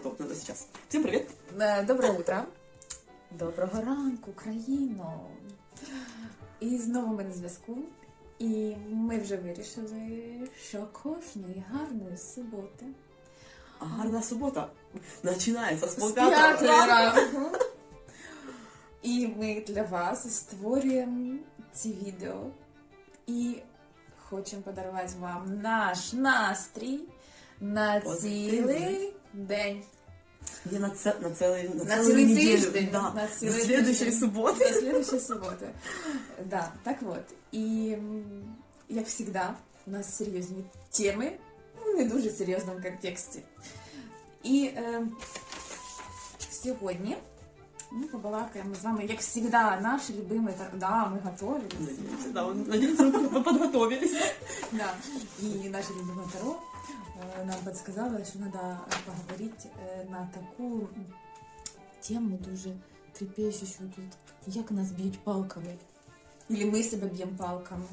потом, надо сейчас. Всем привет! Доброе утро. Доброго ранку, Україно. І знову ми на зв'язку. І ми вже вирішили, що кожної гарної суботи А гарна субота начинается с з п'ятої ранку. І ми для вас створюємо ці відео і хочемо подарувати вам наш настрій на Позитивний. цілий день. Я на, це, на, целый, на, На целую цілий неделю. тиждень. Да. На На цілий следующей тиждень. субботы. До следующей субботы. Да, так вот. І м, як завжди, у нас серйозні теми в не дуже серйозному контексті. І е, сьогодні ми побалакаємо з вами, як завжди, наші любимі так, да, ми готові. Надеемся, да, он- надеемся, мы подготовились. Да. І наше любиме Таро е, нам підсказало, що треба поговорити е, на таку тему дуже трепещущу тут. Як нас б'ють палками? Или ми себе б'ємо палками?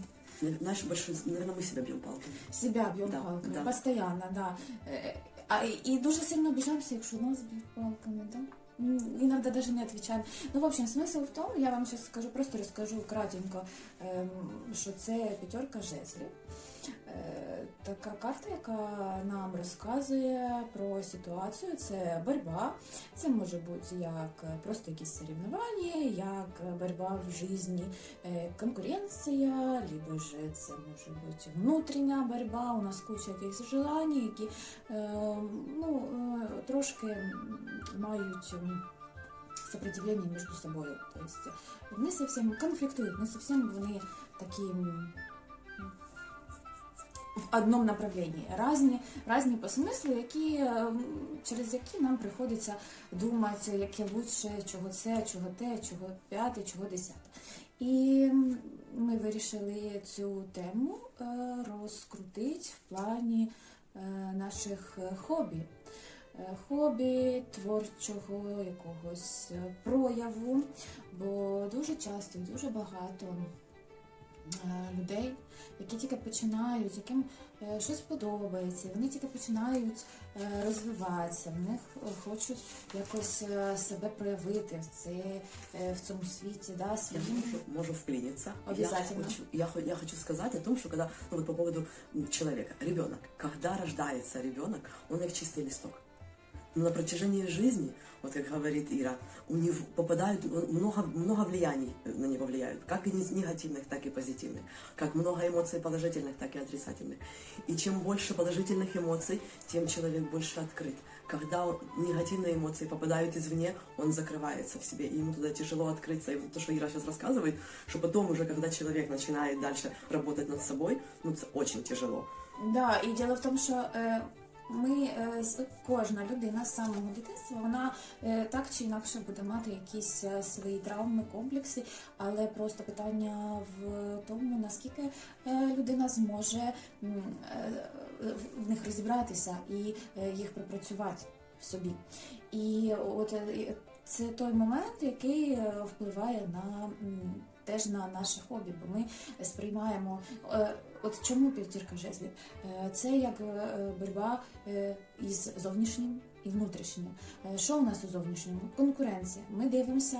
Наш большой, наверное, мы себя бьем палками. Себя б'ємо Да, палками, да. постоянно, да. Е, А, і дуже сильно обіжаємося, якщо нас б'ють палками, да? Иногда даже не отвечаем. Ну, в общем, смысл в тому, я вам сейчас скажу, просто розкажу кратенько, що це п'ятерка жезлів. Е, Така карта, яка нам розказує про ситуацію, це боротьба. Це може бути як просто якісь соревнування, як боротьба в житті, е, конкуренція, либо ж це може бути внутрішня боротьба, у нас куча якихось желань, які е, ну, трошки мають м, сопротивлення між собою. Тобто не зовсім конфліктують, не зовсім вони такі. М, в одному направленні. Разні, разні по смислу, які, ем, через які нам приходиться думати, яке лучше, чого це, чого те, чого п'яте, чого десяте. І ми вирішили цю тему е, розкрутити в плані е, наших хобі. Хобі творчого якогось прояву, бо дуже часто, дуже багато людей, які тільки починають, яким е, щось подобається, вони тільки починають е, розвиватися, в них е, хочуть якось е, себе проявити в, це, е, в цьому світі, да, Я можу, можу вклиниться. Обязательно. Я хочу, я, я хочу сказать о том, что когда, ну вот по поводу м, человека, ребенок, когда рождается ребенок, он как чистый листок. Но на протяжении жизни, вот как говорит Ира, у него попадают много, много влияний на него влияют, как и не- негативных, так и позитивных, как много эмоций положительных, так и отрицательных. И чем больше положительных эмоций, тем человек больше открыт. Когда негативные эмоции попадают извне, он закрывается в себе, и ему туда тяжело открыться. И вот то, что Ира сейчас рассказывает, что потом уже, когда человек начинает дальше работать над собой, ну, это очень тяжело. Да, і діло в тому, що е, ми, е, кожна людина з самого дитинства, вона е, так чи інакше буде мати якісь е, свої травми, комплекси, але просто питання в тому, наскільки людина зможе в- них розібратися і їх пропрацювати в собі. І от це той момент, який впливає на теж на наше хобі, бо ми сприймаємо. е, От чому п'ятірка жезлів? Е, Це як е, боротьба із зовнішнім і внутрішнім. Що у нас у зовнішньому? Конкуренція. Ми дивимося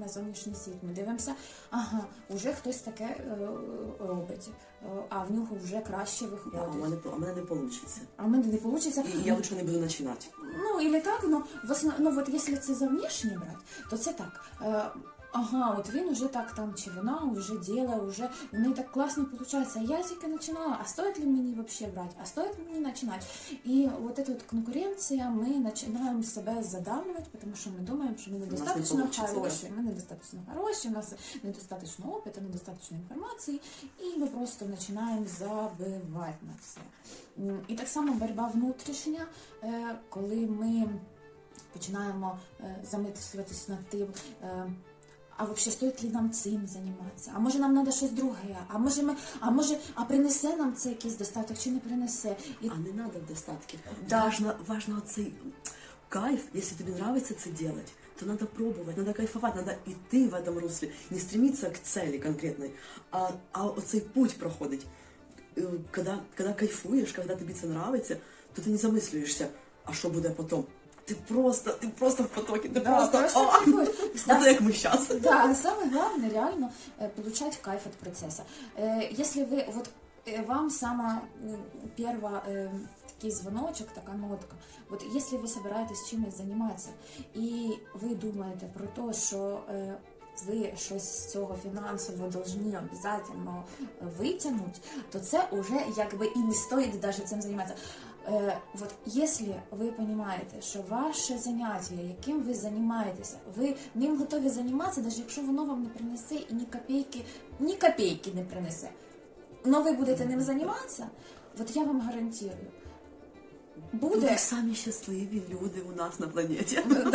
на зовнішній світ. Ми дивимося, ага, уже хтось таке робить, а в нього вже краще Да, а мене, а мене не получится. А в мене не вийде. И я лучше не буду начинать. Ну, или так, ну, в основ... ну вот если це за внешнє брати, то це так. Е, ага, от він уже так там, чи вона вже діла, уже в неї так класно виходить. А я тільки починала, а стоїть ли мені вообще брати, а стоїть мені починати? І вот эта вот конкуренція, ми починаємо себе задавлювати, тому що ми думаємо, що ми не недостаточно получиться, хороші, ми недостаточно хороші, у нас недостаточно опиту, недостаточно інформації, і ми просто починаємо забивати на це. І так само боротьба внутрішня, е, коли ми починаємо е, замислюватись над тим е, А взагалі стоїть ли нам цим займатися? А може нам треба щось друге? А може ми, а може, а принесе нам це якийсь достаток чи не принесе? І А не надо в достатке. Да. Важно, важно цей кайф, если тебе нравится это делать, то надо пробовать, надо кайфовать, надо идти в этом русле, не стремиться к цели конкретной, а, а оцей путь проходить. Э, Когда, когда кайфуешь, когда тобі це нравится, то ти не замислюєшся, а що буде потом. ты просто, ты просто в потоке, ты Да, просто, просто а, кайфуєш. вот как мы сейчас. Да, самое главное реально э, получать кайф от процесса. Э, Если вы вот э, вам сама м, перва э, такий звоночок, така нотка. От якщо ви собираєтесь чимось займатися, і ви думаєте про те, що е, ви щось з цього фінансово должні обов'язково витягнути, то це вже якби і не стоїть навіть цим займатися. Е, вот если ви розумієте, що ваше заняття, яким ви займаєтеся, ви ним готові займатися, навіть якщо воно вам не принесе і ні копійки, ні копійки не принесе, але ви будете ним займатися, от я вам гарантую, Буде буде. самі щасливі люди у нас на планеті.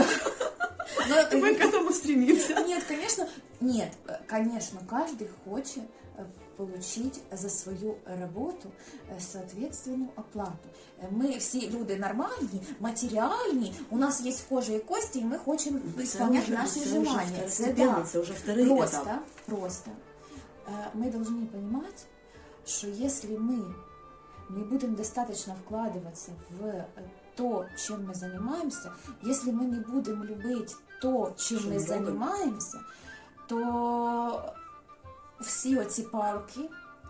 Ну, Мы к этому стремимся. Нет, конечно, нет, э, конечно, каждый хочет э, получить за свою работу э, соответственную оплату. Э, Мы все люди нормальные, материальные, у нас есть кожа и кости, и мы хотим исполнять наши желания. Це, да. да. це вже второй Просто, этап. просто. Э, Мы должны понимать, что если мы не будем достаточно вкладываться в э, то, чем мы занимаемся, если мы не будем любить то, чим Що ми ми робимо. займаємося, то всі оці палки,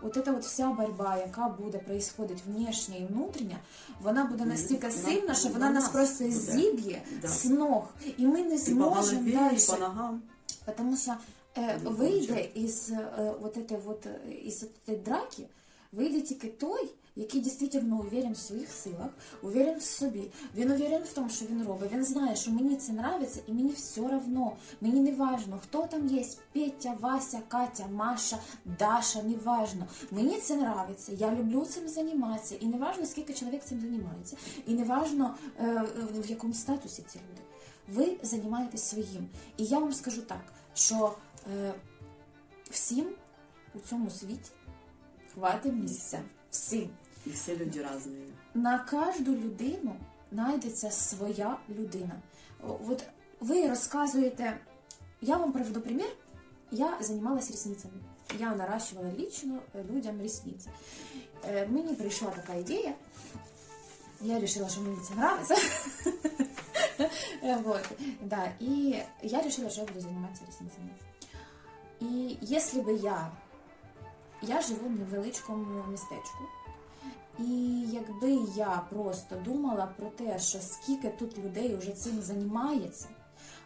от эта от вся борьба, яка буде происходить внешня і внутрішня, вона буде Ну, настільки на- сильна, що на вона нас нас просто буде. зіб'є Да. з ног, і ми не І по зможемо голові, далі. і по ногам. Потому что э, Не вийде получаю. із э, вот этой вот э, із этой драки, вийде тільки той, який дійсно уверен в своїх силах, уверен в собі. Він уверен в тому, що він робить. Він знає, що мені це нравиться, і мені все равно. Мені не важно, хто там є, Петя, Вася, Катя, Маша, Даша, не важно. Мені це нравиться. Я люблю цим займатися. І не важно, скільки чоловік цим займається. І не важно, е, в якому статусі ці люди. Ви займаєтесь своїм. І я вам скажу так, що е, всім у цьому світі хватить місця. Всім. І всі люди різні. На кожну людину знайдеться своя людина. От ви розказуєте, я вам приведу примір. Я займалась ресницями. Я наращивала лично людям ресниці. Е, Мені прийшла така ідея. Я решила, що мені це нравится. Вот, да, и я решила, что я буду заниматься ресницями. І якщо би я, я живу в невеличкому містечку, і якби я просто думала про те, що скільки тут людей вже цим займається,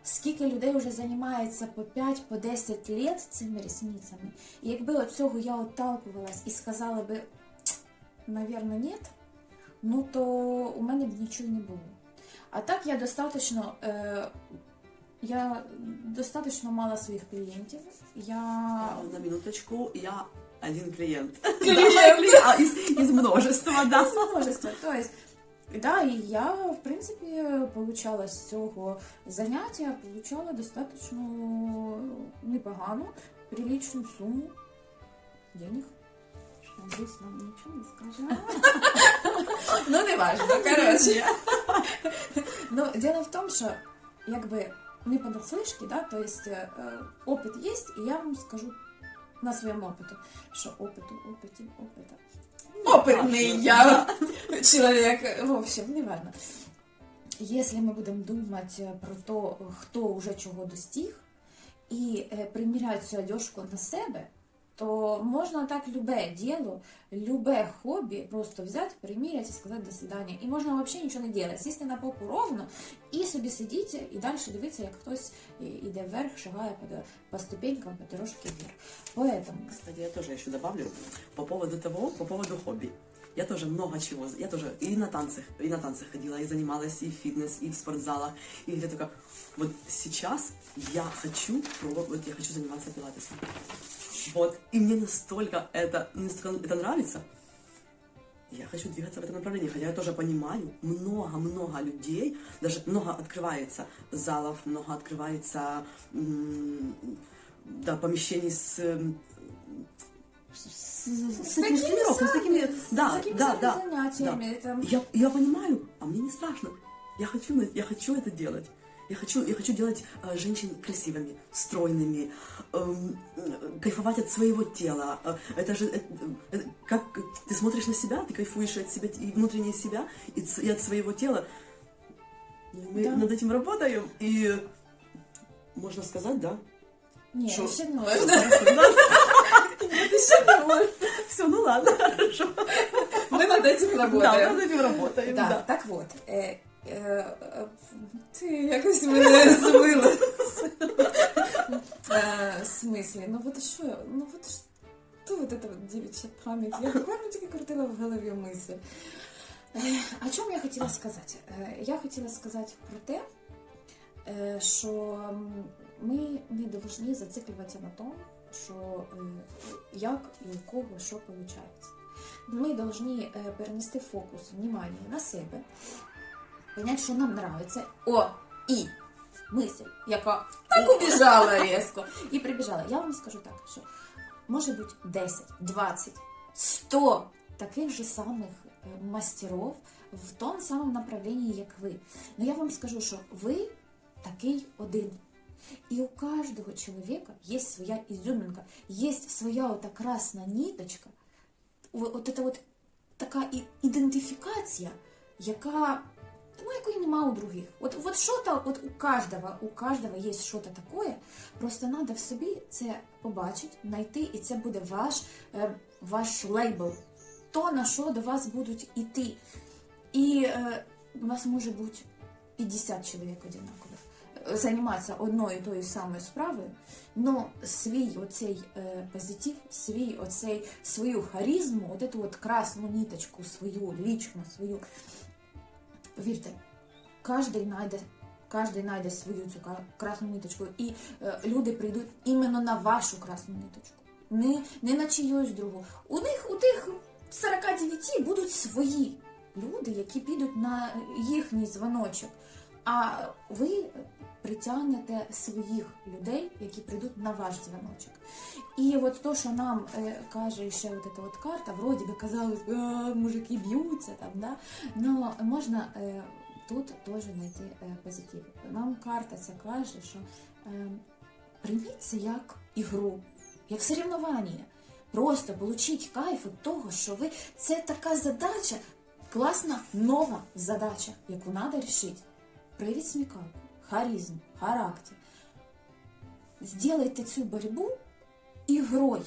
скільки людей вже займається по 5 по 10 лет цими ресницями, і якби от цього я отталкувалась і сказала би, наверное, нет, ну то у мене б нічого не було. А так я достаточно, е, я достаточно мала своїх клієнтів. Я На минуточку, я один клиент. Клиент. А, из, из множества, да. Из множества. То есть, да, і я, в принципі, получала з цього заняття, получала достаточно непогану, приличну сумму денег. Надеюсь, нам нічого не скаже. Ну, не важно, коротше. Ну, дело в том, що якби не понаслышке, да, то есть э, опыт есть, и я вам скажу на своем опыте, что опыту, опыте, опыта. Опытный я человек, в общем, неважно. Если мы будем думать э, про то, хто уже чого достиг, і е, приміряти цю одежку на себе, то можна так любе діло, любе хобі просто взяти, приміряти і сказати до свидання. І можна взагалі нічого не робити, сісти на попу ровно і собі сидіти і далі дивитися, як хтось і- іде вверх, шагає по, по ступенькам, по дорожці вверх. Поэтому Кстати, я тоже еще добавлю по поводу того, по поводу хобби. Я тоже много чего, я тоже и на танцах, и на танцах ходила, и занималась и в фитнес, и в спортзалах, и где только. Вот сейчас я хочу вот я хочу заниматься пилатесом. Вот, и мне настолько это, настолько это нравится. Я хочу двигаться в этом направлении, хотя я тоже понимаю, много-много людей, даже много открывается залов, много открывается да, помещений с, с, с, с такими тренировками, с такими, с да, такими да, да, заняттями. Там, я, я понимаю, а мне не страшно. Я хочу, я хочу это делать. Я хочу, я хочу делать э, женщин красивыми, стройными, эм, кайфовать от своего тела. Э, Это же э, э, как ты смотришь на себя, ты кайфуешь от себя и внутренней себя, и, и от своего тела. Ну, Мы Да. над этим работаем, и можно сказать, да? Ні, Що? ще не можна. Все, ну ладно, хорошо. Ми над цим Да, мы над этим работаем, Да, да. так от. Е, е, е, ти якось мене змила. В смислі? Ну от що? Ну от що вот это вот пам'ять? Я буквально тільки крутила в голові мислі. О чому я хотіла сказати? Я хотіла сказати про те, що ми не повинні зациклюватися на тому, що як і у кого що виходить. Ми повинні перенести фокус внимання на себе, понять, що нам подобається. О, і мисль, яка так убіжала різко. І прибіжала. Я вам скажу так, що може бути 10, 20, 100 таких же самих е, мастеров в тому самому направленні, як ви. Ну я вам скажу, що ви такий один. И у каждого человека есть своя изюминка, есть своя вот эта красная ниточка, О- от от така ідентифікація, яка ну, якої нема у других. От, от що-то, от у кожного, у кожного є щось таке, просто треба в собі це побачити, знайти, і це буде ваш, е, ваш лейбл. То, на що до вас будуть іти. І е, у вас може бути 50 чоловік одинакових. е, Займатися одною тою самою справою, но свій оцей е, позитив, свій оцей свою харизму, от эту от красну ниточку свою, лічну свою. Вірте, кожен знайде, кожен знайде свою цю красну ниточку, і е, люди прийдуть іменно на вашу красну ниточку, не, не на чиюсь другу. У них, у тих 49 будуть свої люди, які підуть на їхній дзвоночок. А ви притягнете своїх людей, які прийдуть на ваш дзвоночок. І от то, що нам е, каже ще от эта от карта, вроді би казалось, «А, мужики б'ються там, да? но можна е, тут теж знайти е, позитив. Нам карта ця каже, що е, прийміть це як ігру, як соревнування. Просто получіть кайф від того, що ви це така задача, класна нова задача, яку треба рішити. Проявіть смікалку, харизму, характер. Сделайте цю боротьбу ігрою,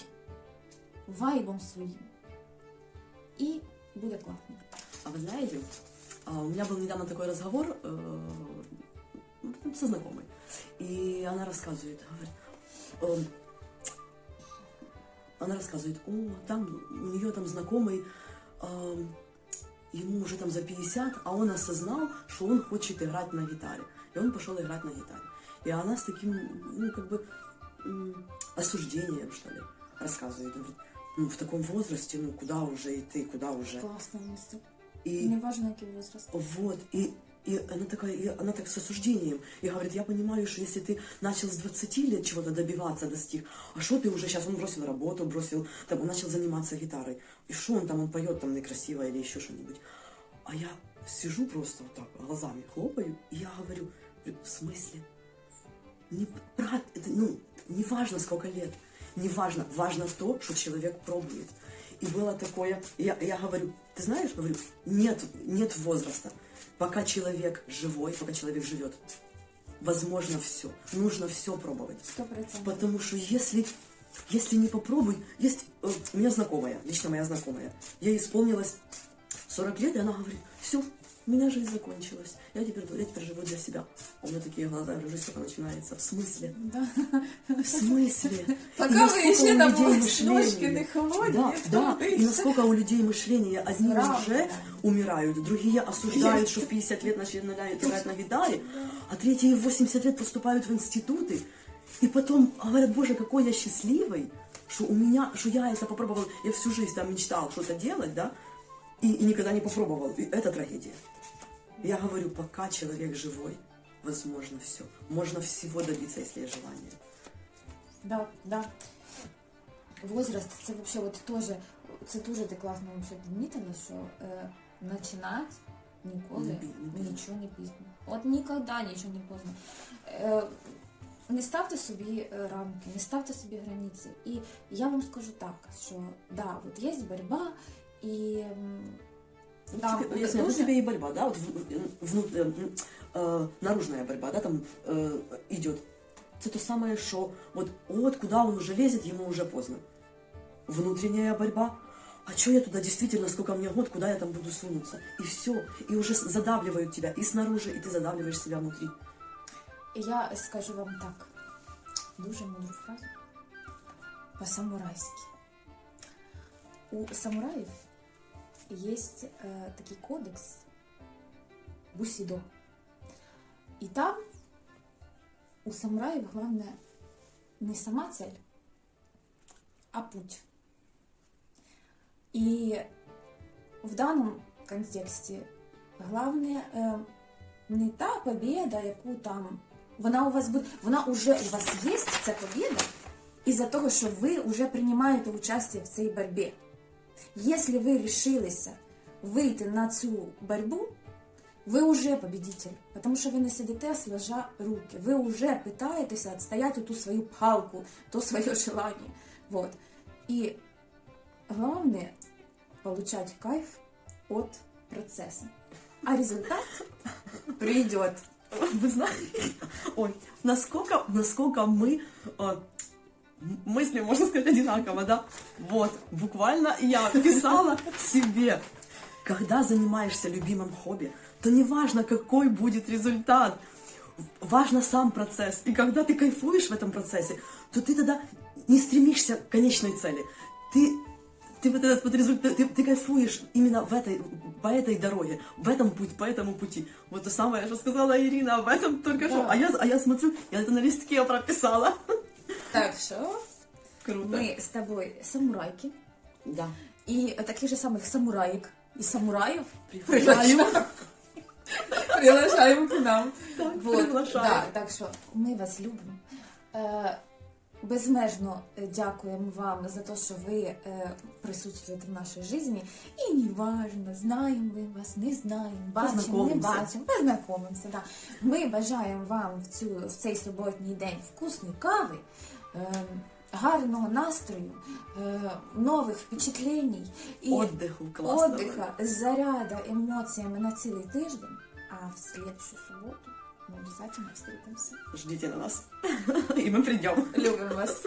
вайбом своїм. І буде класно. А вы знаете, а, у меня был недавно такой разговор э, ну, со знакомой. И она рассказывает, говорит, эм, она рассказывает, о, там у нее там знакомый, эм, ему уже там за 50, а он осознал, что он хочет играть на гитаре. И он пошел играть на гитаре. И она с таким, ну, как бы, осуждением, что ли, рассказывает. Говорит, ну, в таком возрасте, ну, куда уже идти, куда уже. Місце. И Неважно, який возраст. вот, и, и она такая, и она так с осуждением. И говорит, я понимаю, что если ты начал с 20 лет чего-то добиваться, достиг, а что ты уже сейчас, он бросил работу, бросил, там, он начал заниматься гитарой. И что он там, он поет там некрасиво или еще что-нибудь. А я сижу просто вот так, глазами хлопаю, и я говорю, в смысле? Не, это, ну, не важно, сколько лет, не важно, важно то, что человек пробует. И было такое, я, я говорю, ты знаешь, говорю, нет, нет возраста. Пока человек живой, пока человек живет, возможно все. Нужно все пробовать. Сто процентів. Потому что если, если не попробуй, есть э, у меня знакомая, лично моя знакомая, ей исполнилось 40 лет, и она говорит, все, у меня жизнь закончилась, я теперь, я теперь живу для себя. А у меня такие глаза, я говорю, жизнь только начинается. В смысле? Да. В смысле? И Поки насколько ви ще у там людей ножки не мышление? холодні, Да, то да. ви И ще- насколько у людей мышление, одни Правда. уже умирают, другие осуждают, что в 50 лет начинают играть на гитаре, а третьи в 80 лет поступают в институты, и потом говорят, боже, какой я счастливый, что у меня, что я это попробовал, я всю жизнь там мечтал что-то делать, да, и, никогда не попробовал. И это трагедия. Я говорю, пока человек живой, возможно все. Можно всего добиться, если есть желание. Да, да. Возраст, це вообще от теж, це дуже ти класно вообще підмітила, що е, починати ніколи Не пі- не пізно. нічого не пізно. От ніколи нічого не поздно. Е, не ставте собі е, рамки, не ставте собі границі. І я вам скажу так, що да, от є боротьба, і м, Там Ну, Ясно, вот дуже- тебе и борьба, да, вот в- вну- э, м, э, наружная борьба, да, там э, идет. Это то самое, что вот, вот куда он уже лезет, ему уже поздно. Внутренняя борьба. А что я туда действительно, сколько мне год, куда я там буду сунуться? И все. И уже задавливают тебя и снаружи, и ты задавливаешь себя внутри. Я скажу вам так, дуже мудру фразу. По-самурайськи. У самураїв є е, такий кодекс Бусідо. І там у самураїв головне не сама цель, а путь. І в даному контексті головне е, не та победа, яку там вона у вас буде, вона уже у вас є, ця победа, із-за того, що ви вже приймаєте участь в цій боротьбі. Якщо ви рішилися вийти на цю боротьбу, ви вже победитель, тому що ви не сидите сложа руки, ви вже питаєтеся відстояти ту свою палку, то своє желання. Вот. І головне получать кайф от процесса. А результат придет. Вы знаете, ой, насколько, насколько мы э, м- мысли, можно сказать, одинаково, да? Вот, буквально я писала себе, когда занимаешься любимым хобби, то не важно, какой будет результат, важно сам процесс. И когда ты кайфуешь в этом процессе, то ты тогда не стремишься к конечной цели. Ты ты вот этот вот результат, ты, ты кайфуешь именно в этой, по этой дороге, в этом путь, по этому пути. Вот то самое, что сказала Ирина об этом только Да. что. А я, а я смотрю, я это на листке прописала. Так що Круто. ми з тобою самурайки Да. і таких же самих самураїк і самураїв Приглашаю. приглашаємо к нам. Так, Вот, да, так що ми вас любимо. Е, безмежно е, дякуємо вам за те, що ви е, присутствуєте в нашій житті. І не важно, знаємо ми вас, не знаємо, бачимо, не бачимо, познайомимося. Да. Ми бажаємо вам в, цю, в цей суботній день вкусної кави. Е, Гарного настрою, е, нових впечатлень і Отдыху классного. отдыха, заряда эмоциями на целый тиждень, а в следующую субботу мы обязательно встретимся. Ждите на нас. И мы придем. Любим вас.